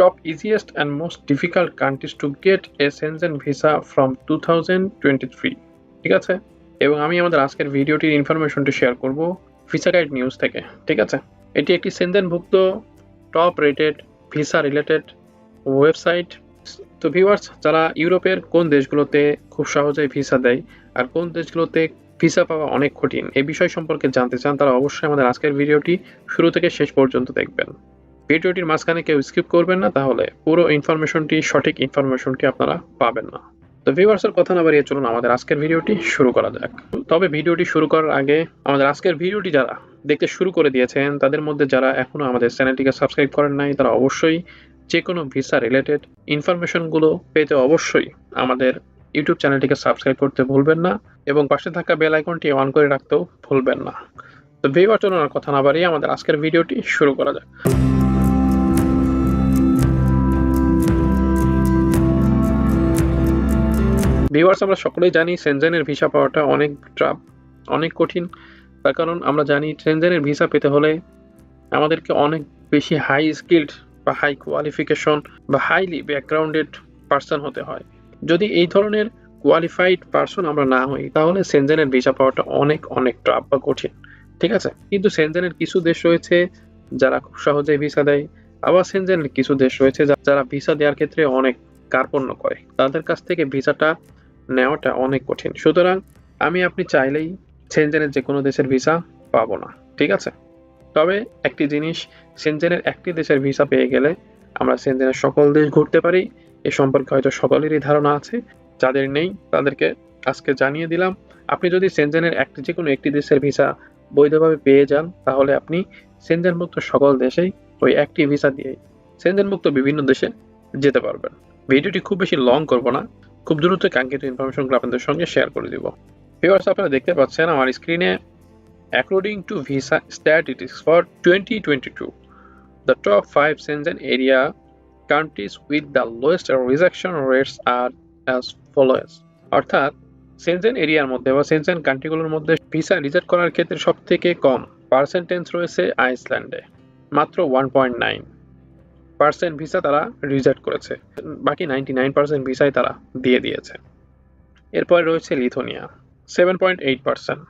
top easiest and most difficult countries to get a Shenzhen visa from 2023 ঠিক আছে? এবং আমি আমাদের আজকের ভিডিওটির ইনফরমেশনটি শেয়ার করব ভিসা গাইড নিউজ থেকে, ঠিক আছে? এটি একটি সেনজেনভুক্ত top rated visa related website তো ভিউয়ার্স যারা ইউরোপের কোন দেশগুলোতে খুব সহজেই ভিসা দেয় আর কোন দেশগুলোতে ভিসা পাওয়া অনেক কঠিন এই বিষয় সম্পর্কে জানতে চান, তারা অবশ্যই আমাদের আজকের ভিডিওটি শুরু থেকে শেষ পর্যন্ত দেখবেন। ভিডিওটির মাঝখানে কেউ স্কিপ করবেন না, তাহলে পুরো ইনফরমেশনটি সঠিক ইনফরমেশনটি আপনারা পাবেন না। তো ভিউয়ার্সের কথা না বাড়িয়ে চলুন আমাদের আজকের ভিডিওটি শুরু করা যাক। তবে ভিডিওটি শুরু করার আগে আমাদের আজকের ভিডিওটি যারা দেখতে শুরু করে দিয়েছেন, তাদের মধ্যে যারা এখনও আমাদের চ্যানেলটিকে সাবস্ক্রাইব করেন নাই, তারা অবশ্যই যে কোনো ভিসা রিলেটেড ইনফরমেশনগুলো পেতে অবশ্যই আমাদের ইউটিউব চ্যানেলটিকে সাবস্ক্রাইব করতে ভুলবেন না এবং পাশে থাকা বেল আইকনটি অন করে রাখতেও ভুলবেন না। তো ভিউয়ার চলুন আর কথা না বাড়িয়ে আমাদের আজকের ভিডিওটি শুরু করা যাক। ভিউয়ার্স আমরা সকলেই জানি সেনজেনের ভিসা পাওয়াটা অনেক ট্রাপ অনেক কঠিন। তার কারণ আমরা জানি সেনজেনের ভিসা পেতে হলে আমাদেরকে অনেক বেশি হাই স্কিল্ড বা হাই কোয়ালিফিকেশন বা হাইলি ব্যাকগ্রাউন্ডেড পার্সন হতে হয়। যদি এই ধরনের কোয়ালিফাইড পার্সন আমরা না হই, তাহলে সেনজেনের ভিসা পাওয়াটা অনেক অনেক ট্রাপ বা কঠিন। ঠিক আছে? কিন্তু সেনজেনের কিছু দেশ রয়েছে যারা খুব সহজেই ভিসা দেয়। আবার সেনজেনের কিছু দেশ রয়েছে যারা ভিসা দেওয়ার ক্ষেত্রে অনেক কার্পণ্য করে। তাদের কাছ থেকে ভিসাটা নেওয়াটা অনেক কঠিন। সুতরাং আমি আপনি চাইলেই সেনজেনের যে কোনো দেশের ভিসা পাবো না, ঠিক আছে? তবে একটি জিনিস সেনজেনের একটি দেশের ভিসা পেয়ে গেলে আমরা সেনজেনের সকল দেশ ঘুরতে পারি। এ সম্পর্কে হয়তো সকলেরই ধারণা আছে, যাদের নেই তাদেরকে আজকে জানিয়ে দিলাম। আপনি যদি সেনজেনের একটি যে কোনো একটি দেশের ভিসা বৈধভাবে পেয়ে যান, তাহলে আপনি সেনজেন মুক্ত সকল দেশেই ওই একটি ভিসা দিয়ে সেনজেন মুক্ত বিভিন্ন দেশে যেতে পারবেন। ভিডিওটি খুব বেশি লং করব না। খুব দ্রুত কাঙ্ক্ষিত ইনফরমেশনগুলো আপনাদের সঙ্গে শেয়ার করে দিব। ভিউয়ার্স আপনারা দেখতে পাচ্ছেন আমার স্ক্রিনে according to visa statistics for twenty twenty two the top five Schengen area countries with the lowest rejection rates are as follows. অর্থাৎ সেনজেন এরিয়ার মধ্যে বা সেনজেন কান্ট্রিগুলোর মধ্যে ভিসা রিজেক্ট করার ক্ষেত্রে সব থেকে কম পার্সেন্টেজ রয়েছে আইসল্যান্ডে মাত্র one point nine percent visa তারা রিজেক্ট করেছে। বাকি নাইনটি নাইন পার্সেন্ট ভিসাই তারা দিয়ে দিয়েছে। এরপরে রয়েছে Lithuania seven point eight percent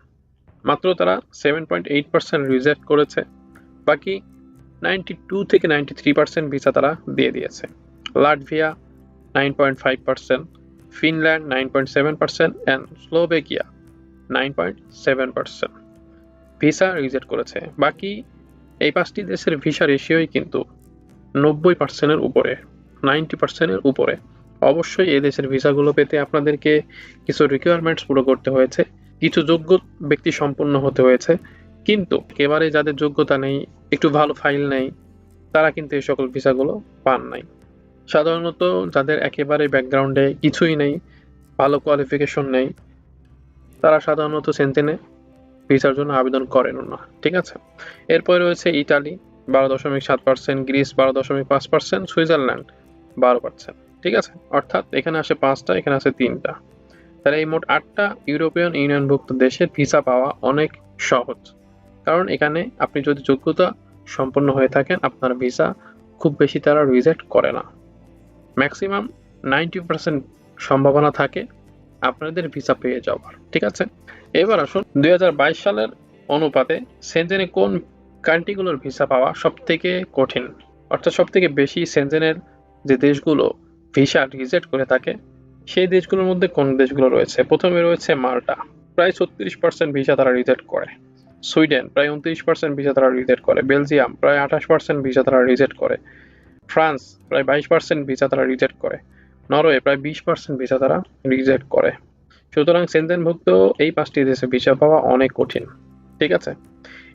মাত্র তারা seven point eight percent reject করেছে। বাকি নাইনটি টু থেকে নাইনটি থ্রি পার্সেন্ট ভিসা তারা দিয়ে দিয়েছে। Latvia nine point five percent Finland nine point seven percent and Slovakia nine point seven percent visa reject করেছে। বাকি এই পাঁচটি দেশের ভিসা রেশিওই কিন্তু নব্বই পার্সেন্টের উপরে নাইনটি পার্সেন্টের উপরে। অবশ্যই এই দেশের ভিসাগুলো পেতে আপনাদেরকে কিছু রিকোয়ারমেন্টস পুরো করতে হয়েছে, কিছু যোগ্য ব্যক্তি সম্পন্ন হতে হয়েছে। কিন্তু একেবারে যাদের যোগ্যতা নেই, একটু ভালো ফাইল নেই, তারা কিন্তু এই সকল ভিসাগুলো পান নাই। সাধারণত যাদের একেবারে ব্যাকগ্রাউন্ডে কিছুই নেই, ভালো কোয়ালিফিকেশন নেই, তারা সাধারণত সেন্টেনে ভিসার জন্য আবেদন করেন না, ঠিক আছে? এরপরে রয়েছে ইটালি বারো দশমিক সাত পার্সেন্ট, গ্রিস বারো দশমিক পাঁচ পার্সেন্ট, সুইজারল্যান্ড বারো পার্সেন্ট। ঠিক আছে? অর্থাৎ এখানে আসে পাঁচটা, এখানে আসে তিনটা। তাহলে এই মোট আটটা ইউরোপিয়ান ইউনিয়নভুক্ত দেশের ভিসা পাওয়া অনেক সহজ। কারণ এখানে আপনি যদি যোগ্যতা সম্পন্ন হয়ে থাকেন, আপনার ভিসা খুব বেশি তারা রিজেক্ট করে না। ম্যাক্সিমাম নাইনটি পার্সেন্ট সম্ভাবনা থাকে আপনাদের ভিসা পেয়ে যাওয়ার। ঠিক আছে? এবার আসুন দু হাজার বাইশ সালের অনুপাতে সেনজেনে কোন কান্ট্রিগুলোর ভিসা পাওয়া সব থেকে কঠিন, অর্থাৎ সব থেকে বেশি সেনজেনের যে দেশগুলো ভিসা রিজেক্ট করে থাকে, সেই দেশগুলোর মধ্যে কোন দেশগুলো রয়েছে? প্রথমে রয়েছে মাল্টা, প্রায় ছত্রিশ পার্সেন্ট ভিসা তারা রিজেক্ট করে। সুইডেন, প্রায় উনত্রিশ পার্সেন্ট ভিসা তারা রিজেক্ট করে। বেলজিয়াম, প্রায় আঠাশ পার্সেন্ট ভিসা তারা রিজেক্ট করে। ফ্রান্স, প্রায় বাইশ পার্সেন্ট ভিসা তারা রিজেক্ট করে। নরওয়ে, প্রায় বিশ পার্সেন্ট ভিসা তারা রিজেক্ট করে। সুতরাং সেনজেনভুক্ত এই পাঁচটি দেশে ভিসা পাওয়া অনেক কঠিন, ঠিক আছে?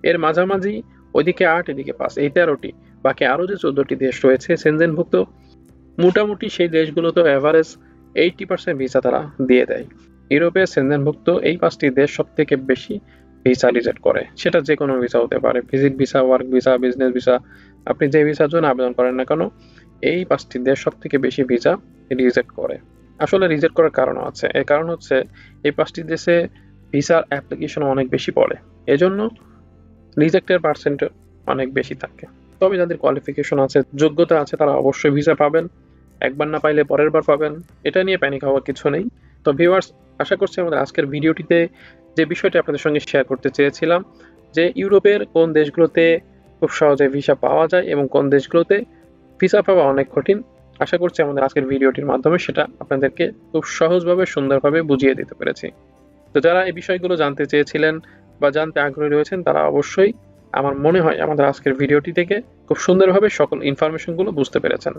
এর মাঝামাঝি ওইদিকে আট, এদিকে পাঁচ, এই তেরোটি। বাকি আরও যে চোদ্দটি দেশ রয়েছে সেনজেনভুক্ত মোটামুটি সেই দেশগুলোতে অ্যাভারেজ এইটি পার্সেন্ট ভিসা তারা দিয়ে দেয়। ইউরোপে সেনজেনভুক্ত এই পাঁচটি দেশ সব থেকে বেশি ভিসা রিজেক্ট করে। সেটা যে কোনো ভিসা হতে পারে visit visa work visa business visa আপনি যে ভিসার জন্য আবেদন করেন না কেন, এই পাঁচটি দেশ সব থেকে বেশি ভিসা রিজেক্ট করে। আসলে রিজেক্ট করার কারণ আছে। এর কারণ হচ্ছে, এই পাঁচটি দেশে ভিসার অ্যাপ্লিকেশন অনেক বেশি পড়ে। এজন্য রিজেক্টের পার্সেন্ট অনেক বেশি থাকে। তবে যাদের কোয়ালিফিকেশন আছে, যোগ্যতা আছে, তারা অবশ্যই ভিসা পাবেন। একবার না পাইলে পরের বার পাবেন। এটা নিয়ে প্যানিক হওয়ার কিছু নেই। তো ভিউয়ার্স আশা করছি আমাদের আজকের ভিডিওটিতে যে বিষয়টি আপনাদের সঙ্গে শেয়ার করতে চেয়েছিলাম, যে ইউরোপের কোন দেশগুলোতে খুব সহজে ভিসা পাওয়া যায় এবং কোন দেশগুলোতে ভিসা পাওয়া অনেক কঠিন, আশা করছি আমাদের আজকের ভিডিওটির মাধ্যমে সেটা আপনাদেরকে খুব সহজভাবে, সুন্দরভাবে বুঝিয়ে দিতে পেরেছি। তো যারা এই বিষয়গুলো জানতে চেয়েছিলেন বা জানতে আগ্রহী রয়েছেন, তারা অবশ্যই আমার মনে হয় আমাদের আজকের ভিডিওটি থেকে খুব সুন্দরভাবে সকল ইনফরমেশনগুলো বুঝতে পেরেছেন।